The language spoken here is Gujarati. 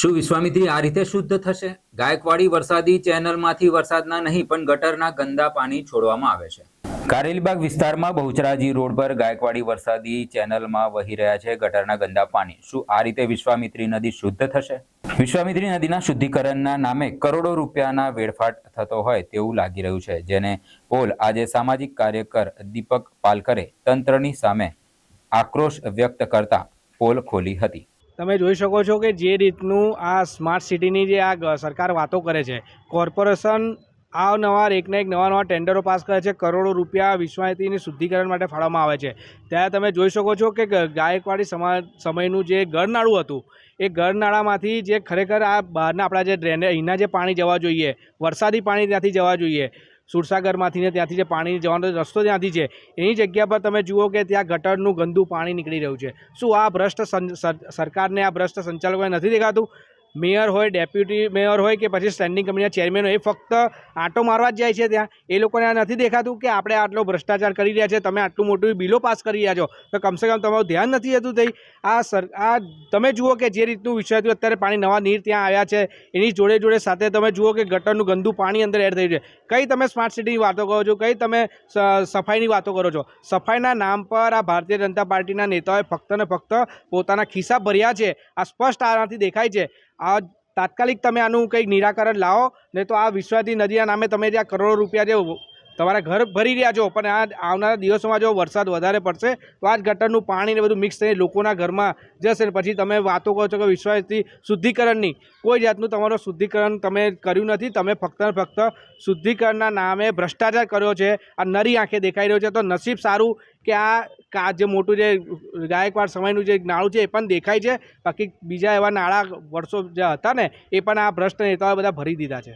શું વિશ્વામિત્રી આ રીતે શુદ્ધ થશે? ગાયકવાડી વરસાદી ચેનલમાંથી વરસાદના નહીં, પણ ગટરના ગંદા પાણી છોડવામાં આવે છે. કારેલીબાગ વિસ્તારમાં બહુચરાજી રોડ પર ગાયકવાડી વરસાદી ચેનલમાં વહી રહ્યા છે ગટરના ગંદા પાણી. શું આ રીતે વિશ્વામિત્રી નદી શુદ્ધ થશે? વિશ્વામિત્રી નદીના શુદ્ધિકરણના નામે કરોડો રૂપિયાના વેડફાટ થતો હોય તેવું લાગી રહ્યું છે, જેને પોલ આજે સામાજિક કાર્યકર દીપક પાલકરે તંત્રની સામે આક્રોશ વ્યક્ત કરતા પોલ ખોલી હતી. તમે જોઈ શકો છો કે જે રીતનું આ સ્માર્ટ સિટીની જે આ સરકાર વાતો કરે છે, કોર્પોરેશન અવારનવાર એકના એક નવા નવા ટેન્ડરો પાસ કરે છે, કરોડો રૂપિયા વિશ્વામિત્રીની શુદ્ધિકરણ માટે ફાળવવામાં આવે છે. ત્યારે તમે જોઈ શકો છો કે ગાયકવાડી સમા સમયનું જે ગરનાળું હતું, એ ગરનાળામાંથી જે ખરેખર આ બહારના આપણા જે ડ્રેને અહીંના જે પાણી જવા જોઈએ, વરસાદી પાણી ત્યાંથી જવા જોઈએ સુરસાગરમાંથી ને ત્યાંથી જે પાણી જવાનો રસ્તો ત્યાંથી છે, એની જગ્યા પર તમે જુઓ કે ત્યાં ગટરનું ગંદુ પાણી નીકળી રહ્યું છે. શું આ ભ્રષ્ટ સરકારને આ ભ્રષ્ટ સંચાલકોને નથી દેખાતું? મેયર હોય, ડેપ્યુટી મેયર હોય કે પછી સ્ટેન્ડિંગ કમિટીના ચેરમેન હોય, એ ફક્ત આંટો મારવા જ જાય છે ત્યાં. એ લોકોને આ નથી દેખાતું કે આપણે આટલો ભ્રષ્ટાચાર કરી રહ્યા છે, તમે આટલું મોટું બિલો પાસ કરી રહ્યા છો. તો કમસે કમ તમારું ધ્યાન નથી જતું થઈ આ સર, આ તમે જુઓ કે જે રીતનું વિષય હતું અત્યારે પાણી નવા નીર ત્યાં આવ્યા છે, એની જોડે જોડે સાથે તમે જુઓ કે ગટરનું ગંદુ પાણી અંદર એડ થયું છે. કઈ તમે સ્માર્ટ સિટીની વાતો કરો છો, કઈ તમે સફાઈની વાતો કરો છો? સફાઈના નામ પર આ ભારતીય જનતા પાર્ટીના નેતાઓએ ફક્ત ને ફક્ત પોતાના ખિસ્સા ભર્યા છે. આ સ્પષ્ટ આનાથી દેખાય છે. આ તાત્કાલિક તમે આનું કંઈક નિરાકરણ લાવો, નહીં તો આ વિશ્વાદી નદીના નામે તમે જે આ કરોડો રૂપિયા જે તમારા ઘર ભરી રહ્યા છો, પણ આ આવનારા દિવસોમાં જો વરસાદ વધારે પડશે, તો આ ગટરનું પાણી ને બધું મિક્સ થઈને લોકોના ઘરમાં જશે ને પછી તમે વાતો કહો છો કે વિશ્વાસથી શુદ્ધિકરણની. કોઈ જાતનું તમારું શુદ્ધિકરણ તમે કર્યું નથી, તમે ફક્ત ફક્ત શુદ્ધિકરણના નામે ભ્રષ્ટાચાર કર્યો છે, આ નરી આંખે દેખાઈ રહ્યો છે, તો નસીબ સારું કે આ કા જે મોટું જે ગાયકવાડ સમયનું જે નાળું છે એ પણ દેખાય છે. બાકી બીજા એવા નાળા વર્ષો જે હતા ને, એ પણ આ ભ્રષ્ટ નેતાઓએ બધા ભરી દીધા છે.